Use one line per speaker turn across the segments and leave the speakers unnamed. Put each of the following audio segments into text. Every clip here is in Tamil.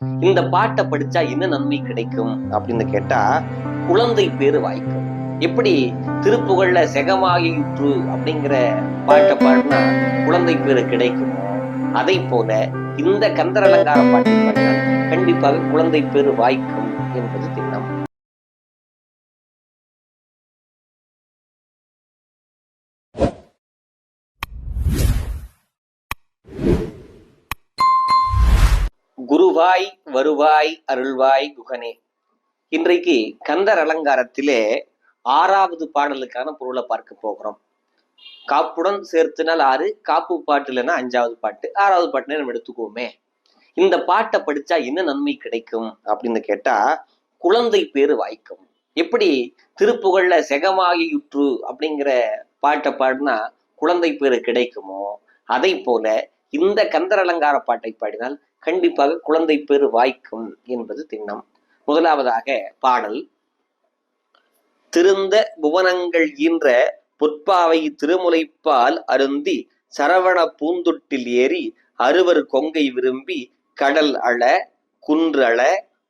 இந்த பாட்டை படிச்சா என்ன நன்மை கிடைக்கும் அப்படின்னு கேட்டா குழந்தை பேரு வாய்க்கும் எப்படி? திருப்புகழ்ல செகமாயிற்று அப்படிங்கிற பாட்டை பாடினா குழந்தை பேரு கிடைக்கும்? அதை போல இந்த கந்தரலங்கார பாட்டை பாடினால் கண்டிப்பாக குழந்தை பேரு வாய்க்கும் என்பது திண்ணம் குருவாய் வருவாய் அருள்வாய் குகனே. இன்றைக்கு கந்தர் அலங்காரத்திலே ஆறாவது பாடலுக்கான பொருளை பார்க்க போகிறோம். காப்புடன் சேர்த்துனால் ஆறு காப்பு பாட்டு இல்லைன்னா அஞ்சாவது பாட்டு ஆறாவது பாட்டுனே நம்ம எடுத்துக்குவோமே. இந்த பாட்டை படிச்சா என்ன நன்மை கிடைக்கும் அப்படின்னு கேட்டா குழந்தை பேரு வாய்க்கும். எப்படி திருப்புகழ்ல செகமாகியுற்று அப்படிங்கிற பாட்டை பாடினா குழந்தை பேரு கிடைக்குமோ அதை போல இந்த கந்தர் அலங்கார பாட்டை பாடினால் கண்டிப்பாக குழந்தை பேரு வாய்க்கும் என்பது திண்ணம். முதலாவதாக பாடல் திருந்த புவனங்கள் ஈன்ற பொற்பாவை திருமுலைப்பால் அருந்தி சரவண பூந்தொட்டில் ஏறி அறுவர் கொங்கை விரும்பி கடல் அழ குன்று அழ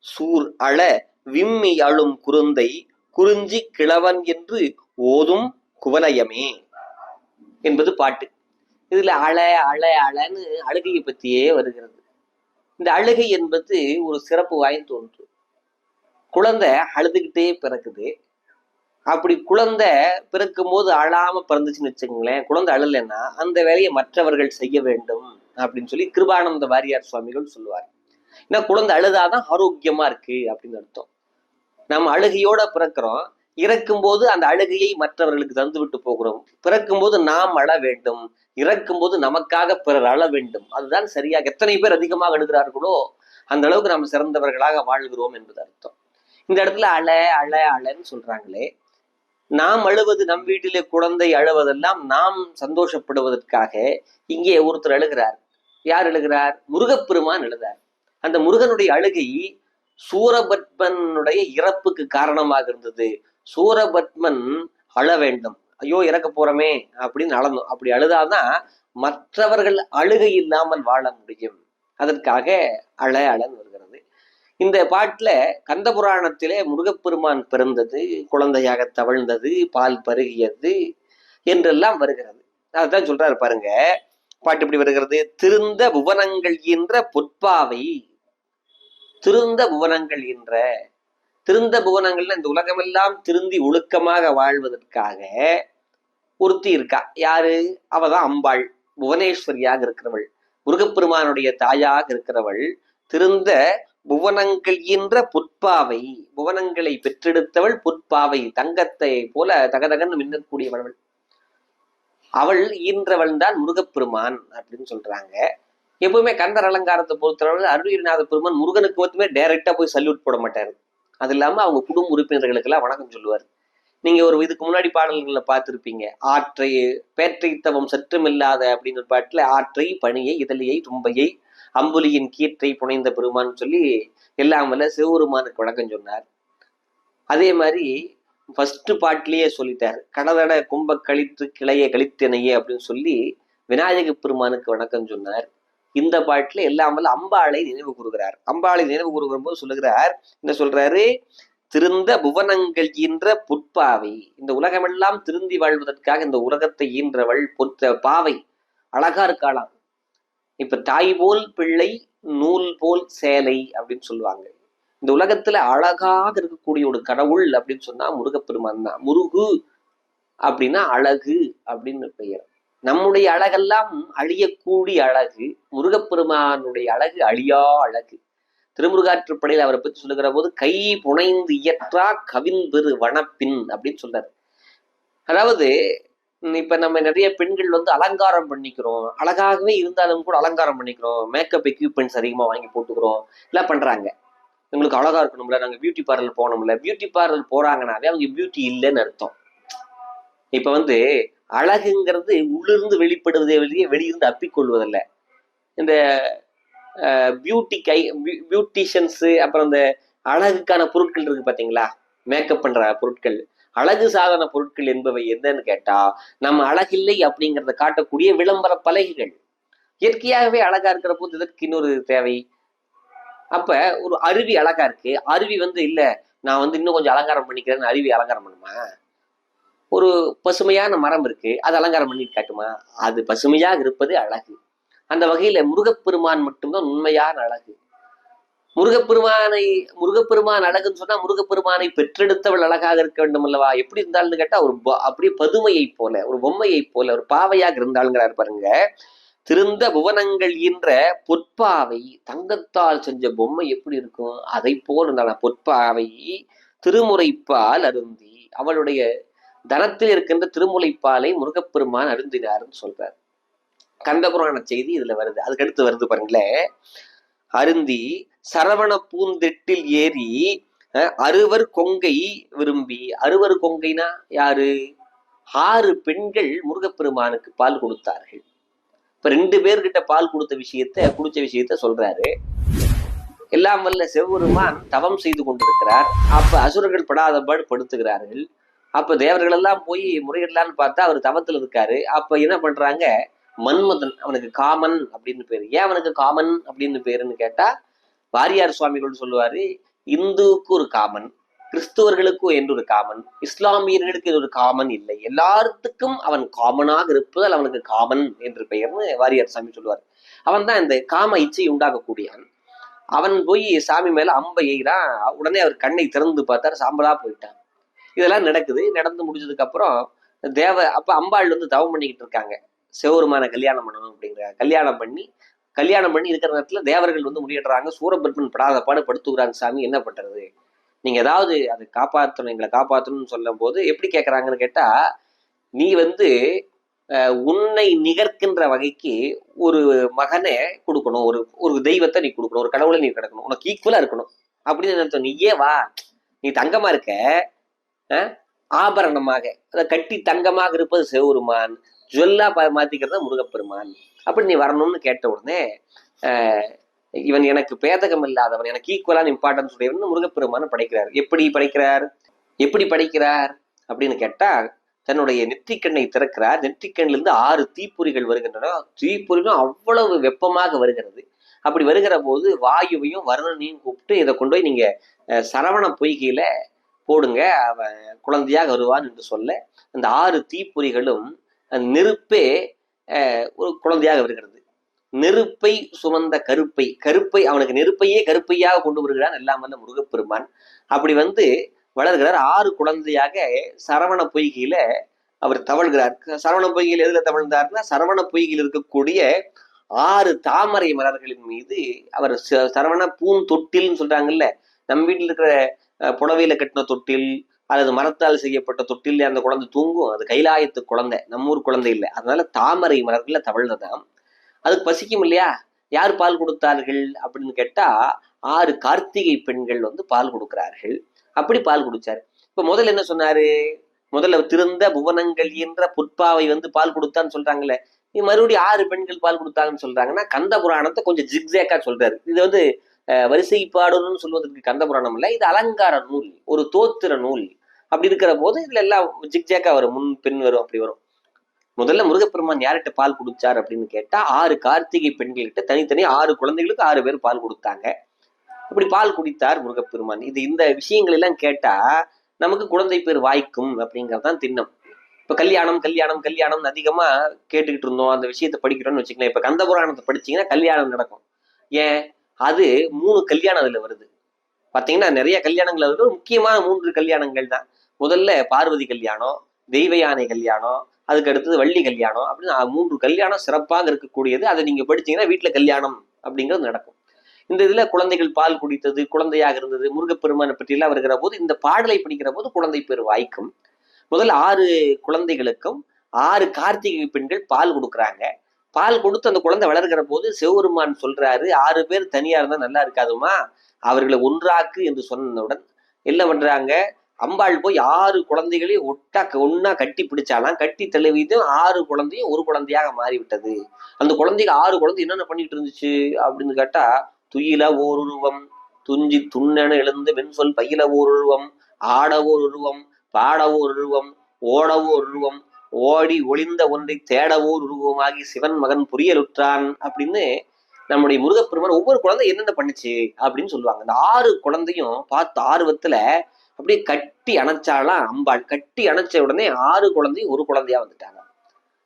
சூர் அழ விம்மி அழும் குருந்தை குறிஞ்சி கிழவன் என்று ஓதும் குவலயமே என்பது பாட்டு. இதுல அழ அழ அழன்னு அழுகையை பத்தியே வருகிறது. இந்த அழுகை என்பது ஒரு சிறப்பு வாய்ந்து ஒன்று. குழந்தை அழுதுகிட்டே பிறக்குது. அப்படி குழந்தை பிறக்கும் போது அழாம பிறந்துச்சுன்னு வச்சுக்கோங்களேன் குழந்தை அழலைன்னா அந்த வேலையை மற்றவர்கள் செய்ய வேண்டும் அப்படின்னு சொல்லி கிருபானந்த வாரியார் சுவாமிகள் சொல்லுவார். ஏன்னா குழந்தை அழுதாதான் ஆரோக்கியமா இருக்கு அப்படின்னு அர்த்தம். நம்ம அழுகையோட பிறக்கிறோம். இறக்கும் போது அந்த அழுகையை மற்றவர்களுக்கு தந்துவிட்டு போகிறோம். பிறக்கும் போது நாம் அழ வேண்டும். இறக்கும் போது நமக்காக பிறர் அழ வேண்டும். அதுதான் சரியாக எத்தனை பேர் அதிகமாக அழுகிறார்களோ அந்த அளவுக்கு நாம் சிறந்தவர்களாக வாழ்கிறோம் என்பது அர்த்தம். இந்த இடத்துல அழ அழ அழன்னு சொல்றாங்களே. நாம் அழுவது நம் வீட்டிலே குழந்தை அழுவதெல்லாம் நாம் சந்தோஷப்படுவதற்காக இங்கே ஒருத்தர் அழுகிறார். யார் எழுகிறார் முருகப்பெருமான் எழுதார் அந்த முருகனுடைய அழுகை சூரபத்மனுடைய இறப்புக்கு காரணமாக இருந்தது. சூரபத்மன் அழ வேண்டும். ஐயோ இறக்க போறோமே அப்படின்னு அழணும் அப்படி அழுதாதான் மற்றவர்கள் அழுகை இல்லாமல் வாழ முடியும். அதற்காக அழ அழன் வருகிறது. இந்த பாட்டுல கந்த புராணத்திலே முருகப்பெருமான் பிறந்தது குழந்தையாக தவழ்ந்தது பால் பருகியது என்றெல்லாம் வருகிறது. அதுதான் சொல்றாரு பாருங்க பாட்டு இப்படி வருகிறது? திருந்த புவனங்கள் என்ற பொற்பாவை திருந்த புவனங்கள் என்ற திருந்த புவனங்கள்ல இந்த உலகமெல்லாம் திருந்தி ஒழுக்கமாக வாழ்வதற்காக ஒருத்தி இருக்கா? யாரு? அவதான் அம்பாள். புவனேஸ்வரியாக இருக்கிறவள். முருகப்பெருமானுடைய தாயாக இருக்கிறவள். திருந்த புவனங்கள் என்ற புட்பாவை புவனங்களை பெற்றெடுத்தவள் புட்பாவை தங்கத்தை போல தகதகன்னு மின்னக்கூடியவள் அவள் ஈன்றவள் தான் முருகப்பெருமான் அப்படின்னு சொல்றாங்க. எப்பவுமே கந்தர் அலங்காரத்தை பொறுத்தளவு அருள்நாத பெருமான் முருகனுக்கு மட்டுமே டைரக்டா போய் சல்யூட் போட மாட்டாரு. அது இல்லாமல் அவங்க குடும்ப உறுப்பினர்களுக்கு எல்லாம் வணக்கம் சொல்லுவார். நீங்க ஒரு இதுக்கு முன்னாடி பாடல்களை பார்த்துருப்பீங்க. ஆற்றை பேற்றைத்தவம் சற்றுமில்லாத அப்படின்னு ஒரு பாட்டுல ஆற்றை பணியை இதழியை தும்பையை அம்புலியின் கீற்றை புனைந்த பெருமான்னு சொல்லி எல்லாம் வல்ல சிவபெருமானுக்கு வணக்கம் சொன்னார். அதே மாதிரி ஃபர்ஸ்ட் பாட்டிலேயே சொல்லிட்டார். கடதட கும்ப கழித்து கிளைய கழித்தனையே அப்படின்னு சொல்லி விநாயக பெருமானுக்கு வணக்கம் சொன்னார். இந்த பாட்டுல எல்லாம் வல்ல அம்பாளை நினைவு கூறுகிறார். அம்பாளை நினைவு கூறுகிற போது சொல்லுகிறார் என்ன சொல்றாரு? திருந்த புவனங்கள் ஈன்ற புட்பாவை. இந்த உலகமெல்லாம் திருந்தி வாழ்வதற்காக இந்த உலகத்தை ஈன்றவள் பொற்ற பாவை. அழகா இருக்காளாம் இப்ப தாய் போல் பிள்ளை நூல் போல் சேலை அப்படின்னு சொல்லுவாங்க. இந்த உலகத்துல அழகாக இருக்கக்கூடிய ஒரு கடவுள் அப்படின்னு சொன்னா முருகப்பெருமான் தான். முருகு அப்படின்னா அழகு அப்படின்னு பெயர். நம்முடைய அழகெல்லாம் அழியக்கூடிய அழகு முருகப்பெருமானுடைய அழகு அழியா அழகு. திருமுருகாற்றுப்படையில் அவரை பற்றி சொல்லுகிற போது கை புனைந்து இயற்றா கவின்பெரு வனப்பின் அப்படின்னு சொல்றாரு. அதாவது இப்ப நம்ம நிறைய பெண்கள் வந்து அலங்காரம் பண்ணிக்கிறோம். அழகாகவே இருந்தாலும் கூட அலங்காரம் பண்ணிக்கிறோம். மேக்கப் எக்யூப்மெண்ட்ஸ் அதிகமா வாங்கி போட்டுக்கிறோம். எல்லாம் பண்றாங்க. எங்களுக்கு அழகா இருக்கணும்ல. நாங்க பியூட்டி பார்லர் போனோம்ல. பியூட்டி பார்லர் போறாங்கனாவே அவங்க பியூட்டி இல்லைன்னு அர்த்தம். இப்ப வந்து அழகுங்கிறது உள்ளிருந்து வெளிப்படுவதே வெளியே வெளியிருந்து அப்பிக்கொள்வதில்ல. இந்த பியூட்டி கை பியூட்டிஷியன்ஸு அப்புறம் இந்த அழகுக்கான பொருட்கள் இருக்கு பாத்தீங்களா? மேக்கப் பண்ற பொருட்கள். அழகு சாதன பொருட்கள் என்பவை என்னன்னு கேட்டா நம்ம அழகில்லை அப்படிங்கிறத காட்டக்கூடிய விளம்பர பலகைகள். இயற்கையாகவே அழகா இருக்கிற போது இதற்கு இன்னொரு தேவை? அப்ப ஒரு அருவி அழகா இருக்கு. அருவி வந்து இல்ல நான் வந்து இன்னும் கொஞ்சம் அலங்காரம் பண்ணிக்கிறேன்னு அருவி அலங்காரம் பண்ணுமா? ஒரு பசுமையான மரம் இருக்கு. அது அலங்காரம் பண்ணி காட்டுமா? அது பசுமையாக இருப்பது அழகு. அந்த வகையில முருகப்பெருமான் மட்டும்தான் உண்மையான அழகு. முருகப்பெருமானை முருகப்பெருமான் அழகுன்னு சொன்னா முருகப்பெருமானை பெற்றெடுத்தவள் அழகாக இருக்க வேண்டும் அல்லவா எப்படி இருந்தாள்னு கேட்டா ஒரு ப- அப்படியே பதுமையை போல ஒரு பொம்மையை போல ஒரு பாவையாக இருந்தாளுங்கிறார் பாருங்க. திருந்த புவனங்கள் என்ற பொற்பாவை தங்கத்தால் செஞ்ச பொம்மை எப்படி இருக்கும்? அதை போல் இருந்தாள்? பொற்பாவை திருமுறைப்பால் அருந்தி அவளுடைய தனத்தில் இருக்கின்ற திருமுலைப்பாலை முருகப்பெருமான் அருந்தினார்னு சொல்றார். கந்தபுராண செய்தி இதுல வருது. அதுக்கு அடுத்து வருது பாருங்களேன் அருந்தி சரவண பூந்தெட்டில் ஏறி அறுவர் கொங்கை விரும்பி. அறுவர் கொங்கைனா யாரு? ஆறு பெண்கள் முருகப்பெருமானுக்கு பால் கொடுத்தார்கள். இப்ப ரெண்டு பேர்கிட்ட பால் கொடுத்த விஷயத்த குடிச்ச விஷயத்த சொல்றாரு. எல்லாம் வல்ல செவ்வருமான் தவம் செய்து கொண்டிருக்கிறார். அப்ப அசுரர்கள் படாத பாடு படுத்துகிறார்கள். அப்ப தேவர்கள் எல்லாம் போய் முறையிடலான்னு பார்த்தா அவர் தவத்துல இருக்காரு. அப்ப என்ன பண்றாங்க? மன்மதன் அவனுக்கு காமன் அப்படின்னு பேரு. ஏன் அவனுக்கு காமன் அப்படின்னு பேருன்னு கேட்டா வாரியார் சுவாமிகள் சொல்லுவாரு இந்துவுக்கு ஒரு காமன் கிறிஸ்துவர்களுக்கும் என்று ஒரு காமன் இஸ்லாமியர்களுக்கு இது ஒரு காமன் இல்லை. எல்லாத்துக்கும் அவன் காமனாக இருப்பதால் அவனுக்கு காமன் என்று பெயர்னு வாரியார் சாமி சொல்லுவார். அவன் தான் இந்த காம இச்சை உண்டாக்கக்கூடியவன் அவன் போய் சாமி மேல அம்பை எய்கிறான். உடனே அவர் கண்ணை திறந்து பார்த்தாரு சாம்பலா போயிட்டான். இதெல்லாம் நடக்குது. நடந்து முடிஞ்சதுக்கு அப்புறம் தேவ அப்ப அம்பாள் வந்து தவம் பண்ணிக்கிட்டு இருக்காங்க. செவருமான கல்யாணம் பண்ணணும் அப்படிங்கிற கல்யாணம் பண்ணி கல்யாணம் பண்ணி இருக்கிற நேரத்துல தேவர்கள் வந்து முறியிடுறாங்க சூரபத்மன் படாத பாடு படுத்துக்கிறாங்க சாமி என்ன பண்றது? நீங்க ஏதாவது அதை காப்பாற்றணும் எங்களை காப்பாற்றணும்னு சொல்லும் போது எப்படி கேட்கறாங்கன்னு கேட்டா நீ வந்து உன்னை நிகர்க்கின்ற வகைக்கு ஒரு மகனை கொடுக்கணும். ஒரு ஒரு தெய்வத்தை நீ கொடுக்கணும். ஒரு கடவுளை நீ கிடக்கணும். உனக்கு ஈக்குவலா இருக்கணும். அப்படின்னு நினைத்தோம் நீயே வா? நீ தங்கமா இருக்க. ஆபரணமாக அதை கட்டி தங்கமாக இருப்பது சிவபெருமான் ஜுவல்லா ப மாத்திக்கிறது முருகப்பெருமான். அப்படி நீ வரணும்னு கேட்ட உடனே இவன் எனக்கு பேதகம் இல்லாதவன் எனக்கு ஈக்குவலான இம்பார்ட்டன்ஸ் உடையவன் முருகப்பெருமான படைக்கிறார். எப்படி படைக்கிறார்? எப்படி படைக்கிறார்? அப்படின்னு கேட்டா தன்னுடைய நெற்றிக்கண்ணை திறக்கிறார். நெற்றிக்கண்ணிலிருந்து ஆறு தீப்பொறிகள் வருகின்றன. தீப்பொறிகளும் அவ்வளவு வெப்பமாக வருகிறது. அப்படி வருகிற போது வாயுவையும் வருணனையும் கூப்பிட்டு இதை கொண்டு போய் நீங்க சரவண பொய்கையில போடுங்க அவன் குழந்தையாக வருவான் என்று சொல்ல அந்த ஆறு தீப்பொறிகளும் அந்த நெருப்பே அஹ், ஒரு குழந்தையாக வருகிறது. நெருப்பை சுமந்த கருப்பை கருப்பை அவனுக்கு நெருப்பையே கருப்பையாக கொண்டு வருகிறான் எல்லாம் வல்ல முருகப்பெருமான். அப்படி வந்து வளர்கிறார். ஆறு குழந்தையாக சரவண பொய்கையில அவர் தவழ்கிறார். சரவண பொய்கையில் எதுல தவழ்ந்தார்னா சரவண பொய்கையில் இருக்கக்கூடிய ஆறு தாமரை மலர்களின் மீது அவர் ச- சரவண பூந்தொட்டில்னு சொல்றாங்கல்ல நம்ம வீட்டில் இருக்கிற புடவையில கட்டின தொட்டில் அல்லது மரத்தால் செய்யப்பட்ட தொட்டில் அந்த குழந்தை தூங்கும். அது கைலாயத்து குழந்தை. நம்ம ஊர் குழந்தை இல்லை. அதனால தாமரை மரத்துல தவழ்ந்ததாம். அதுக்கு பசிக்கும் இல்லையா? யார் பால் கொடுத்தார்கள் அப்படின்னு கேட்டா ஆறு கார்த்திகை பெண்கள் வந்து பால் கொடுக்கிறார்கள். அப்படி பால் குடிச்சாரு. இப்ப முதல்ல என்ன சொன்னாரு? முதல்ல திருந்த புவனங்கள் என்ற புட்பாவை வந்து பால் கொடுத்தான்னு சொல்றாங்கல்ல. மறுபடியும் ஆறு பெண்கள் பால் கொடுத்தாங்கன்னு சொல்றாங்கன்னா கந்த புராணத்தை கொஞ்சம் ஜிக்ஸேக்கா சொல்றாரு. இது வந்து வரிசை பாடணும்னு சொல்வதற்கு கந்த புராணம் இல்லை இது அலங்கார நூல் ஒரு தோத்திர நூல். அப்படி இருக்கிற போது இதுல எல்லாம் ஜிக்ஜேக்கா வரும் முன் பின் வரும் அப்படி வரும். முதல்ல முருகப்பெருமான் யார்கிட்ட பால் குடிச்சார் அப்படின்னு கேட்டா ஆறு கார்த்திகை பெண்கள்கிட்ட தனித்தனி ஆறு குழந்தைகளுக்கு ஆறு பேர் பால் கொடுத்தாங்க. அப்படி பால் குடித்தார் முருகப்பெருமான். இது இந்த விஷயங்கள் எல்லாம் கேட்டா நமக்கு குழந்தை பேர் வாய்க்கும் அப்படிங்கறதான் திண்ணம். இப்ப கல்யாணம் கல்யாணம் கல்யாணம் அதிகமா கேட்டுக்கிட்டு இருந்தோம் அந்த விஷயத்தை படிக்கிறோம்னு வச்சுக்கலாம் இப்ப கந்த புராணத்தை படிச்சீங்கன்னா கல்யாணம் நடக்கும். ஏன்? அது மூணு கல்யாணம் அதுல வருது. பார்த்தீங்கன்னா நிறைய கல்யாணங்கள் வருது முக்கியமான மூன்று கல்யாணங்கள் தான். முதல்ல பார்வதி கல்யாணம் தெய்வ யானை கல்யாணம் அதுக்கு அடுத்தது வள்ளி கல்யாணம் அப்படின்னு மூன்று கல்யாணம் சிறப்பாக இருக்கக்கூடியது. அதை நீங்க படிச்சீங்கன்னா வீட்டுல கல்யாணம் அப்படிங்கிறது நடக்கும். இந்த இதுல குழந்தைகள் பால் குடித்தது குழந்தையாக இருந்தது முருகப்பெருமானை பற்றியெல்லாம் வருகிற போது இந்த பாடலை படிக்கிற போது குழந்தை பேர் வாய்க்கும். முதல்ல ஆறு குழந்தைகளுக்கும் ஆறு கார்த்திகை பெண்கள் பால் கொடுக்குறாங்க. பால் கொடுத்து அந்த குழந்தை வளர்கிற போது சிவபெருமான் சொல்றாரு ஆறு பேர் தனியா இருந்தா நல்லா இருக்காதுமா அவர்களை ஒன்றாக்கு என்று சொன்னவுடன் என்ன பண்றாங்க? அம்பாள் போய் ஆறு குழந்தைகளையும் ஒட்டா ஒன்னா கட்டி பிடிச்சாலாம் கட்டி தழுவிதும் ஆறு குழந்தையும் ஒரு குழந்தையாக மாறிவிட்டது. அந்த குழந்தைக்கு ஆறு குழந்தை என்னென்ன பண்ணிட்டு இருந்துச்சு அப்படின்னு கேட்டா துயில ஓருருவம் துஞ்சி துண்ணென எழுந்து வெண்சொல் பயில ஓருருவம் ஆட ஓருருவம் பாட ஓருருவம் ஓட உருவம் ஓடி ஒளிந்த ஒன்றை தேட உருவமாகி சிவன் மகன் புரியலுற்றான் அப்படின்னு நம்முடைய முருகப்பெருமான் ஒவ்வொரு குழந்தை என்னென்ன பண்ணுச்சு அப்படின்னு சொல்லுவாங்க. அந்த ஆறு குழந்தையும் பார்த்து ஆர்வத்துல அப்படியே கட்டி அணைச்சாலாம் அம்பாள் கட்டி அணைச்ச உடனே ஆறு குழந்தையும் ஒரு குழந்தையா வந்துட்டாங்க.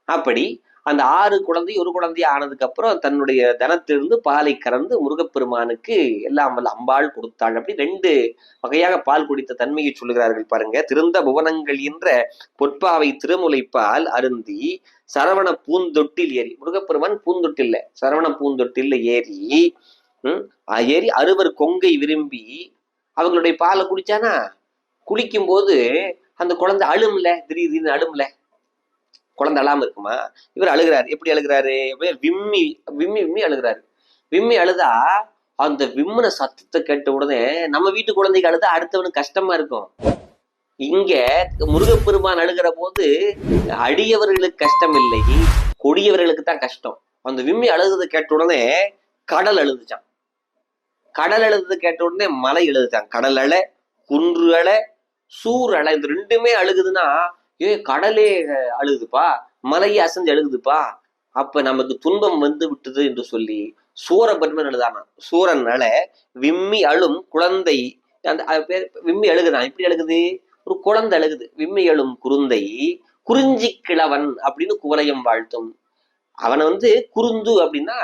அப்படி அந்த ஆறு குழந்தை ஒரு குழந்தை ஆனதுக்கு அப்புறம் தன்னுடைய தனத்திலிருந்து பாலை கறந்து முருகப்பெருமானுக்கு எல்லாம் வல்ல அம்பாள் கொடுத்தாள் அப்படி ரெண்டு வகையாக பால் குடித்த தன்மையை சொல்லுகிறார்கள் பாருங்க. திருந்த புவனங்கள் என்ற பொற்பாவை திருமுலைப்பால் அருந்தி சரவண பூந்தொட்டில் ஏறி முருகப்பெருமான் பூந்தொட்டில்ல சரவண பூந்தொட்டில்ல ஏறி உம் ஏறி அறுவர் கொங்கை விரும்பி அவங்களுடைய பாலை குடிச்சானா? குளிக்கும் போது அந்த குழந்தை அழும்ல திடீர்னு அழும்ல? குழந்தை அழாமல் இருக்குமா? இவர் அழுகிறாரு. எப்படி அழுகிறாரு? அப்படியே விம்மி விம்மி விம்மி அழுகிறாரு. விம்மி அழுதா அந்த விம்முன சத்தத்தை கேட்ட உடனே நம்ம வீட்டு குழந்தைக்கு அழுதா அடுத்தவனுக்கு கஷ்டமா இருக்கும். இங்க முருகப்பெருமான் அழுகிற போது அடியவர்களுக்கு கஷ்டம் இல்லை கொடியவர்களுக்கு தான் கஷ்டம். அந்த விம்மி அழுகுறதை கேட்ட உடனே கடல் அழுதுச்சான் கடல் அழுது கேட்ட உடனே மலை எழுதுச்சான் கடல் அலை குன்று அலை சூர் அலை இது ரெண்டுமே அழுகுதுன்னா ஏ கடலே அழுகுதுப்பா. மலையே அசைஞ்சு அழுகுதுப்பா. அப்ப நமக்கு துன்பம் வந்து விட்டது என்று சொல்லி சூரபத்மன் எழுதானா சூரனால விம்மி அழும் குழந்தை. அந்த பேர் விம்மி அழுகுதான். எப்படி அழுகுது? ஒரு குழந்தை அழுகுது. விம்மி அழும் குருந்தை குறிஞ்சி கிழவன் அப்படின்னு குவலயம் வாழ்த்தும். அவனை வந்து குறுந்து அப்படின்னா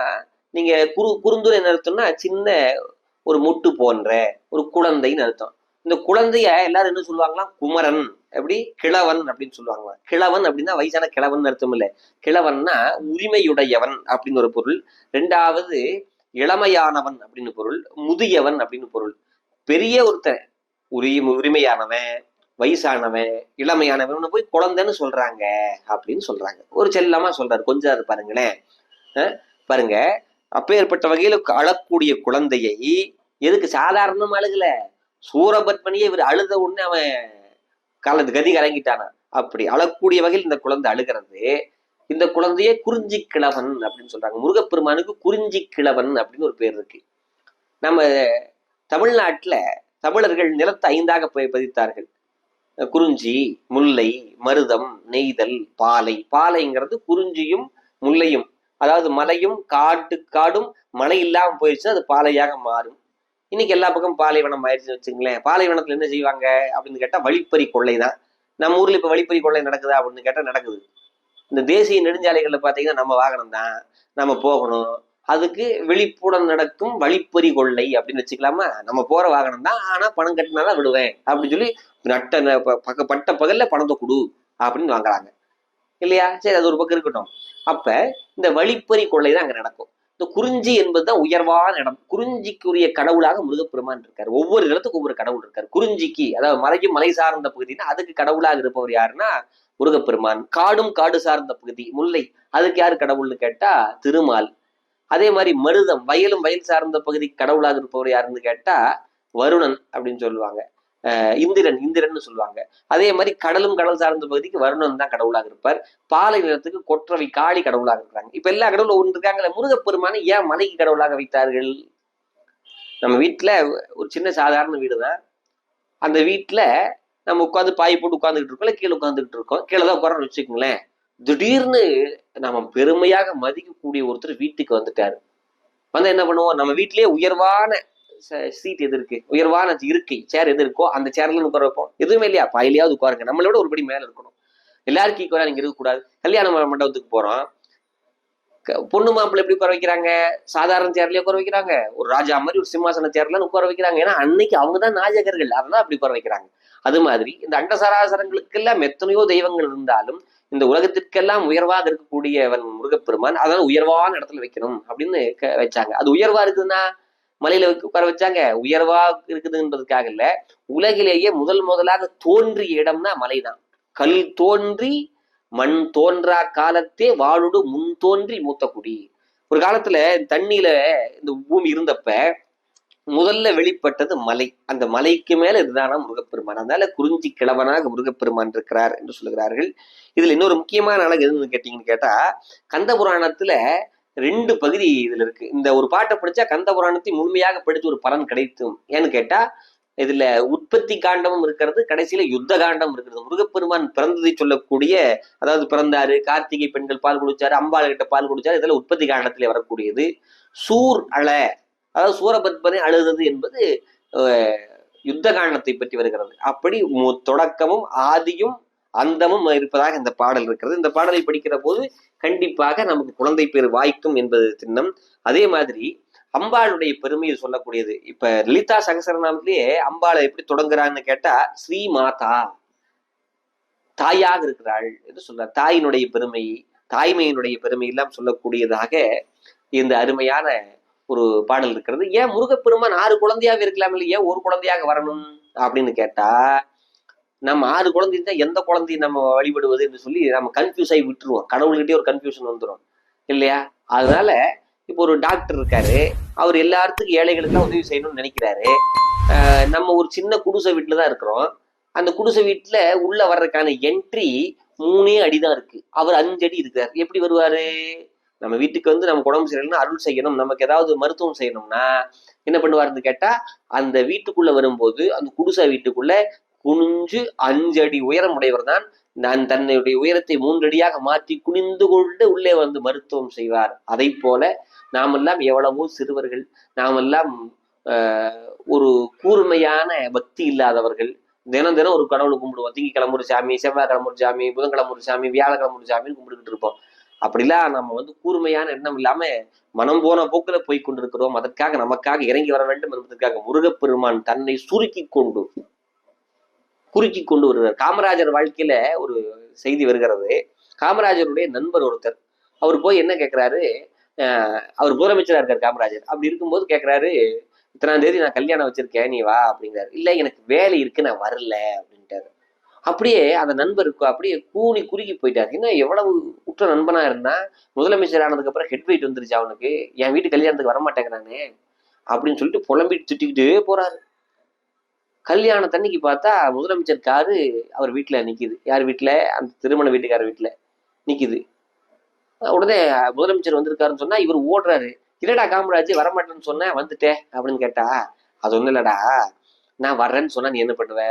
நீங்க குரு குறுந்து என்ன அர்த்தம்னா சின்ன ஒரு முட்டு போன்ற ஒரு குழந்தைன்னு அர்த்தம். இந்த குழந்தைய எல்லாரும் என்ன சொல்லுவாங்களாம் குமரன். எப்படி? கிழவன் அப்படின்னு சொல்லுவாங்க. கிழவன் அப்படின்னா வயசான கிழவன் அர்த்தம் இல்ல. கிழவன்னா உரிமையுடையவன் அப்படின்னு ஒரு பொருள். ரெண்டாவது இளமையானவன் அப்படின்னு பொருள். முதியவன் அப்படின்னு பொருள். பெரிய ஒருத்தன். உரிமை உரிமையானவன் வயசானவன் இளமையானவன் போய் குழந்தைன்னு சொல்றாங்க அப்படின்னு சொல்றாங்க. ஒரு செல்லமா சொல்றாரு. கொஞ்சம் பாருங்களேன். பாருங்க. அப்பேற்பட்ட வகையில அழக்கூடிய குழந்தையை எதுக்கு சாதாரணமா அழுகல? சூரபத்மனியே இவர் அழுத உடனே அவன் காலத்து கதி கலங்கிட்டானா? அப்படி அழக்கூடிய வகையில் இந்த குழந்தை அழுகிறது. இந்த குழந்தையே குறிஞ்சி கிழவன் அப்படின்னு சொல்றாங்க. முருகப்பெருமானுக்கு குறிஞ்சி கிழவன் அப்படின்னு ஒரு பேர் இருக்கு. நம்ம தமிழ்நாட்டுல தமிழர்கள் நிலத்தை ஐந்தாக பதித்தார்கள். குறிஞ்சி முல்லை மருதம் நெய்தல் பாலை. பாலைங்கிறது குறிஞ்சியும் முல்லையும். அதாவது மலையும் காட்டு காடும் மழை இல்லாமல் போயிடுச்சுன்னா அது பாலையாக மாறும். இன்னைக்கு எல்லா பக்கம் பாலைவனம் ஆயிடுச்சுன்னு வச்சுங்களேன் பாலைவனத்துல என்ன செய்வாங்க அப்படின்னு கேட்டா வழிப்பறி கொள்ளை தான் நம்ம ஊர்ல இப்ப வழிப்பறி கொள்ளை நடக்குதா அப்படின்னு கேட்டா நடக்குது. இந்த தேசிய நெடுஞ்சாலைகள்ல பாத்தீங்கன்னா நம்ம வாகனம் தான் நம்ம போகணும். அதுக்கு விழிப்புடன் நடக்கும் வழிப்பறி கொள்ளை அப்படின்னு வச்சுக்கலாமா? நம்ம போற வாகனம் தான் ஆனா பணம் கட்டினாதான் விடுவேன் அப்படின்னு சொல்லி நட்ட பக்க- பட்ட பகல்ல பணத்தை கொடு அப்படின்னு வாங்குறாங்க. இல்லையா? சரி அது ஒரு பக்கம் இருக்கட்டும். அப்ப இந்த வழிப்பறி கொள்ளை தான் அங்க நடக்கும். இந்த குறிஞ்சி என்பதுதான் உயர்வான இடம். குறிஞ்சிக்குரிய கடவுளாக முருகப்பெருமான் இருக்காரு. ஒவ்வொரு இடத்துக்கும் ஒவ்வொரு கடவுள் இருக்காரு. குறிஞ்சிக்கு அதாவது மலைக்கும் மலை சார்ந்த பகுதினா அதுக்கு கடவுளாக இருப்பவர் யாருன்னா முருகப்பெருமான். காடும் காடு சார்ந்த பகுதி முல்லை. அதுக்கு யாரு கடவுள்னு கேட்டா திருமால். அதே மாதிரி மருதம் வயலும் வயல் சார்ந்த பகுதி கடவுளாக இருப்பவர் யாருன்னு கேட்டா வருணன் அப்படின்னு சொல்லுவாங்க. இந்திரன் இந்திரன் இந்திரன்னு சொல்லுவாங்க. அதே மாதிரி கடலும் கடல் சார்ந்த பகுதிக்கு வருணன் தான் கடவுளாக இருப்பார். பாலை நிலத்துக்கு கொற்றவை காளி கடவுளாக இருக்கிறாங்க. இப்ப எல்லா கடவுளும் ஒன்று இருக்காங்களே முருகப்பெருமானை ஏன் மலைக்கு கடவுளாக வைத்தார்கள்? நம்ம வீட்டுல ஒரு சின்ன சாதாரண வீடு தான் அந்த வீட்டுல நம்ம உட்காந்து பாய் போட்டு உட்காந்துக்கிட்டு இருக்கோம் கீழே உட்காந்துக்கிட்டு இருக்கோம். கீழே தான் உட்காரன்னு வச்சுக்கோங்களேன். திடீர்னு நம்ம பெருமையாக மதிக்கக்கூடிய ஒருத்தர் வீட்டுக்கு வந்துட்டாரு. வந்து என்ன பண்ணுவோம்? நம்ம வீட்டிலேயே உயர்வான சீட் எது இருக்கு? உயர்வான இருக்கை சேர் எது இருக்கோ அந்த சேர்ல உட்கார வைப்போம். எதுவுமே இல்லையா? பாயிலையாவது உட்காருங்க. நம்மளை விட படி மேல இருக்கணும். எல்லாருக்கும் ஈக்குவலா நீங்க இருக்கக்கூடாது கல்யாண மண்டபத்துக்கு போறோம். பொண்ணு மாப்பிள்ளை எப்படி உட்கார வைக்கிறாங்க? சாதாரண சேர்லயே உட்கார வைக்கிறாங்க. ஒரு ராஜா மாதிரி ஒரு சிம்மாசன சேர்ல உட்கார வைக்கிறாங்க. ஏன்னா அன்னைக்கு அவங்க தான் நாயகர்கள். அதனால அப்படி உட்கார வைக்கிறாங்க. அது மாதிரி இந்த அண்டசராசரங்களுக்கெல்லாம் எத்தனையோ தெய்வங்கள் இருந்தாலும் இந்த உலகத்திற்கெல்லாம் உயர்வாக இருக்கக்கூடியவன் முருகப்பெருமான் அதான் உயர்வான இடத்துல வைக்கணும் அப்படின்னு வச்சாங்க. அது உயர்வா இருக்குதுன்னா மலையில உட்கார வச்சாங்க. உயர்வா இருக்குதுன்றதுக்காக இல்ல. உலகிலேயே முதல் முதலாக தோன்றிய இடம்னா மலைதான். கல் தோன்றி மண் தோன்றா காலத்தே வாழுடு முன் தோன்றி மூத்த குடி. ஒரு காலத்துல தண்ணியில இந்த பூமி இருந்தப்ப முதல்ல வெளிப்பட்டது மலை. அந்த மலைக்கு மேல இதுதானா முருகப்பெருமான். அதனால குறிஞ்சி கிழவனாக முருகப்பெருமான் இருக்கிறார் என்று சொல்கிறார்கள் இதுல இன்னொரு முக்கியமான அழகு எதுன்னு கேட்டீங்கன்னு கேட்டா கந்த புராணத்துல ரெண்டு பகுதி இதுல இருக்கு. இந்த ஒரு பாட்டை படிச்சா கந்த புராணத்தை முழுமையாக படித்து ஒரு பலன் கிடைக்கும் ஏன்னு கேட்டா இதுல உற்பத்தி காண்டமும் இருக்கிறது கடைசியில யுத்த காண்டம் இருக்கிறது. முருகப்பெருமான் பிறந்ததை சொல்லக்கூடிய அதாவது பிறந்தாரு கார்த்திகை பெண்கள் பால் குடிச்சாரு அம்பாள் கிட்ட பால் குடிச்சாரு இதெல்லாம் உற்பத்தி காண்டத்திலே வரக்கூடியது. சூர் அழ அதாவது சூரபத்மனை அழுதது என்பது யுத்த காண்டத்தை பற்றி வருகிறது. அப்படி தொடக்கமும் ஆதியும் அந்தமும் இருப்பதாக இந்த பாடல் இருக்கிறது. இந்த பாடலை படிக்கிற போது கண்டிப்பாக நமக்கு குழந்தை பேர் வாய்க்கும் என்பது திண்ணம். அதே மாதிரி அம்பாளுடைய பெருமையை சொல்லக்கூடியது. இப்ப லலிதா சகசரநாமத்திலேயே அம்பாளை எப்படி தொடங்குறான்னு கேட்டா ஸ்ரீ மாதா தாயாக இருக்கிறாள் என்று சொல்ற தாயினுடைய பெருமை தாய்மையினுடைய பெருமை எல்லாம் சொல்லக்கூடியதாக இந்த அருமையான ஒரு பாடல் இருக்கிறது. ஏன் முருகப்பெருமான் ஆறு குழந்தையாக இருக்கலாம் இல்லையா ஏன் ஒரு குழந்தையாக வரணும் அப்படின்னு கேட்டா நம்ம ஆறு குழந்தை இருந்தா எந்த குழந்தையை நம்ம வழிபடுவது என்று சொல்லி நம்ம கன்ஃபியூஸ் ஆகி விட்டுருவோம். கடவுள்கிட்டே ஒரு கன்ஃபியூஷன் வந்துடும் இல்லையா? அதனால இப்போ ஒரு டாக்டர் இருக்காரு. அவர் எல்லாத்துக்கும் ஏழைகளுக்கெல்லாம் உதவி செய்யணும்னு நினைக்கிறாரு. நம்ம ஒரு சின்ன குடிசை வீட்டில் தான் இருக்கிறோம். அந்த குடிசை வீட்டில் உள்ள வர்றதுக்கான என்ட்ரி மூணே அடி தான் இருக்கு. அவர் அஞ்சு அடி இருக்கார் எப்படி வருவாரு? நம்ம வீட்டுக்கு வந்து நம்ம உடம்பு சரியில்லைன்னா அருள் செய்யணும். நமக்கு ஏதாவது மருத்துவம் செய்யணும்னா என்ன பண்ணுவாருன்னு கேட்டா அந்த வீட்டுக்குள்ள வரும்போது அந்த குடிசை வீட்டுக்குள்ள குனிஞ்சு அஞ்சு அடி உயரம் உடையவர் தான். நான் தன்னுடைய உயரத்தை மூன்றடியாக மாற்றி குனிந்து கொண்டு உள்ளே வந்து மருத்துவம் செய்வார். அதை போல நாமெல்லாம் எவ்வளவோ சிறுவர்கள் நாமெல்லாம் ஆஹ், ஒரு கூர்மையான பக்தி இல்லாதவர்கள். தினம் தினம் ஒரு கடவுளை கும்பிடுவோம். திங்கக்கிழமை ஒரு சாமி செவ்வாய்க்கிழமை ஒரு சாமி புதன்கிழமை ஒரு சாமி வியாழக்கிழமை ஒரு சாமின்னு கும்பிட்டுக்கிட்டு இருப்போம். அப்படிலாம் நம்ம வந்து கூர்மையான எண்ணம் இல்லாம மனம் போன போக்குல போய் கொண்டிருக்கிறோம். அதற்காக நமக்காக இறங்கி வர வேண்டும் என்பதற்காக முருகப்பெருமான் தன்னை சுருக்கி கொண்டு குறுக்கி கொண்டு வருகிறார். காமராஜர் வாழ்க்கையில ஒரு செய்தி வருகிறது. காமராஜருடைய நண்பர் ஒருத்தர். அவர் போய் என்ன கேட்கிறாரு அவர் முதலமைச்சரா இருக்கார் காமராஜர். அப்படி இருக்கும்போது கேட்குறாரு இத்தனாம் தேதி நான் கல்யாணம் வச்சிருக்கேன் நீ வா அப்படிங்கிறாரு. இல்ல எனக்கு வேலை இருக்கு நான் வரல அப்படின்ட்டாரு. அப்படியே அந்த நண்பருக்கு அப்படியே கூனி குறுகி போயிட்டாரு. இன்னும் எவ்வளவு உற்ற நண்பனா இருந்தா? முதலமைச்சர் ஆனதுக்கு அப்புறம் ஹெட் வெயிட் வந்துருச்சு அவனுக்கு. என் வீட்டு கல்யாணத்துக்கு வர மாட்டேங்கிறானே அப்படின்னு சொல்லிட்டு புலம்பிட்டு திட்டிக்கிட்டே போறாரு. கல்யாணத்தன்னைக்கு பார்த்தா முதலமைச்சர் காரு அவர் வீட்டுல நிக்குது. யார் வீட்டுல அந்த திருமண வீட்டுக்கார வீட்டுல நிக்குது. உடனே முதலமைச்சர் வந்திருக்காருன்னு சொன்னா இவர் ஓடுறாரு. இல்லடா காமராஜ் வரமாட்டேன்னு சொன்னேன் வந்துட்டேன் அப்படின்னு கேட்டா அது ஒண்ணும் இல்லடா. நான் வர்றேன்னு சொன்னா நீ என்ன பண்ணுவ?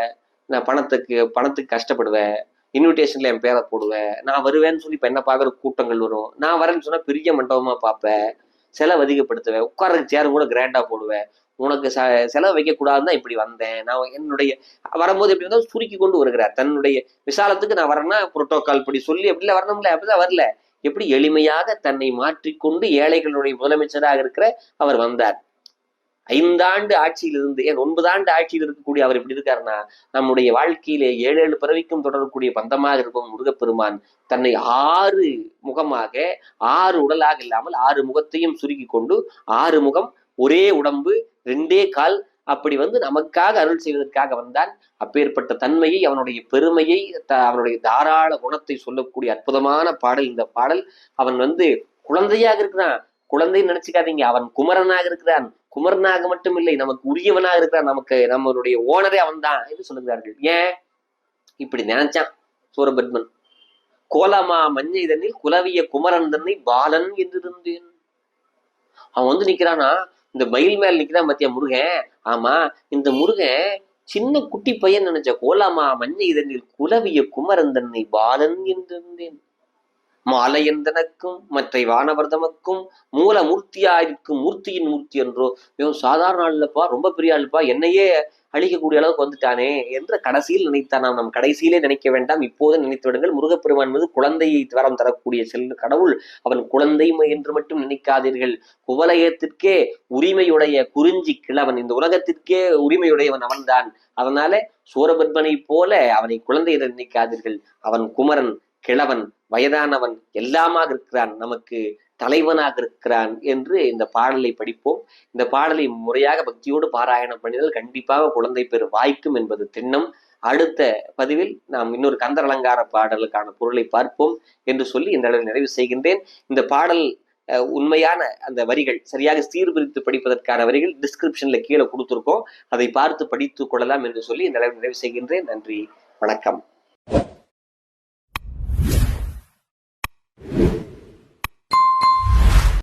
நான் பணத்துக்கு பணத்துக்கு கஷ்டப்படுவேன் இன்விடேஷன்ல என் பேரை போடுவேன் நான் வருவேன்னு சொல்லி இப்ப என்ன பாக்குற கூட்டங்கள் வரும்? நான் வரேன்னு சொன்னா பெரிய மண்டபமா பார்ப்பேன் செலவு அதிகப்படுத்துவேன் உட்காரக்கு சேரும் கூட கிராண்டா போடுவேன் உனக்கு ச செலவு வைக்கக்கூடாதுன்னு தான் இப்படி வந்தேன். நான் என்னுடைய வரும்போது எப்படி வந்தால் சுருக்கி கொண்டு வருகிறார். தன்னுடைய விசாலத்துக்கு நான் வரேன்னா புரோட்டோகால் படி சொல்லி அப்படிலாம் வரணும்ல அப்படிதான் வரல. எப்படி எளிமையாக தன்னை மாற்றிக்கொண்டு ஏழைகளுடைய முதலமைச்சராக இருக்கிற அவர் வந்தார். ஐந்தாண்டு ஆட்சியிலிருந்து ஏன் ஒன்பது ஆண்டு ஆட்சியில் இருக்கக்கூடிய அவர் எப்படி இருக்காருன்னா நம்முடைய வாழ்க்கையிலே ஏழு ஏழு பிறவிக்கும் தொடரக்கூடிய பந்தமாக இருக்கும் முருகப்பெருமான் தன்னை ஆறு முகமாக ஆறு உடலாக இல்லாமல் ஆறு முகத்தையும் சுருக்கி கொண்டு ஆறு முகம் ஒரே உடம்பு ரெண்டே கால் அப்படி வந்து நமக்காக அருள் செய்வதற்காக வந்தான் அப்பேற்பட்ட தன்மையை அவனுடைய பெருமையை த- அவனுடைய தாராள குணத்தை சொல்லக்கூடிய அற்புதமான பாடல் இந்த பாடல். அவன் வந்து குழந்தையாக இருக்கிறான். குழந்தைன்னு நினைச்சுக்காதீங்க. அவன் குமரனாக இருக்கிறான். குமரனாக மட்டும் இல்லை நமக்கு உரியவனாக இருக்கிறான். நமக்கு நம்மளுடைய ஓனரே அவன்தான் என்று சொல்லுகிறார்கள். ஏன்? இப்படி நினைச்சான் சூரபத்மன். கோலமா மஞ்ச இதனில் குலவிய குமரன் தன்னை பாலன் என்று இருந்தேன் அவன் வந்து நிக்கிறானா? இந்த மயில் மேல நிக்கிறான் பாத்தியா முருகன்? ஆமா இந்த முருகன் சின்ன குட்டி பையன் நினைச்ச கோலாமா மஞ்ச இதனில் குலவிய குமரந்தன்னை பாலன் என்றிருந்தேன் மாலையந்தனக்கும் மற்ற வானவர்தமக்கும் மூல மூர்த்தியாயிருக்கும் மூர்த்தியின் மூர்த்தி என்றோ. இவன் சாதாரண ஆளுப்பா ரொம்ப பெரிய ஆளுப்பா. என்னையே அழிக்கக்கூடிய அளவுக்கு வந்துட்டானே என்று கடைசியில் நினைத்தான் நாம் நம் கடைசியிலே நினைக்க வேண்டாம். இப்போது நினைத்து விடுங்கள் முருகப்பெருமான் மீது குழந்தையை வரம் தரக்கூடிய செல் கடவுள் அவன் குழந்தை என்று மட்டும் நினைக்காதீர்கள். குவலயத்திற்கே உரிமையுடைய குறிஞ்சி கிழவன் இந்த உலகத்திற்கே உரிமையுடையவன் அவன்தான். அதனால சூரபத்மனை போல அவனை குழந்தை என்று நினைக்காதீர்கள். அவன் குமரன் கிழவன் வயதானவன் எல்லாமாக இருக்கிறான் நமக்கு தலைவனாக இருக்கிறான் என்று இந்த பாடலை படிப்போம். இந்த பாடலை முறையாக பக்தியோடு பாராயணம் பண்ணினால் கண்டிப்பாக குழந்தை பெறு வாய்க்கும் என்பது திண்ணம். அடுத்த பதிவில் நாம் இன்னொரு கந்தர் அலங்கார பாடலுக்கான பொருளை பார்ப்போம் என்று சொல்லி இந்த அளவில் நிறைவு செய்கின்றேன். இந்த பாடல் அஹ், உண்மையான அந்த வரிகள் சரியாக சீர்பிரித்து படிப்பதற்கான வரிகள் டிஸ்கிரிப்ஷன்ல கீழே கொடுத்துருக்கோம். அதை பார்த்து படித்துக் கொள்ளலாம் என்று சொல்லி இந்த அளவில் நிறைவு செய்கின்றேன். நன்றி வணக்கம்.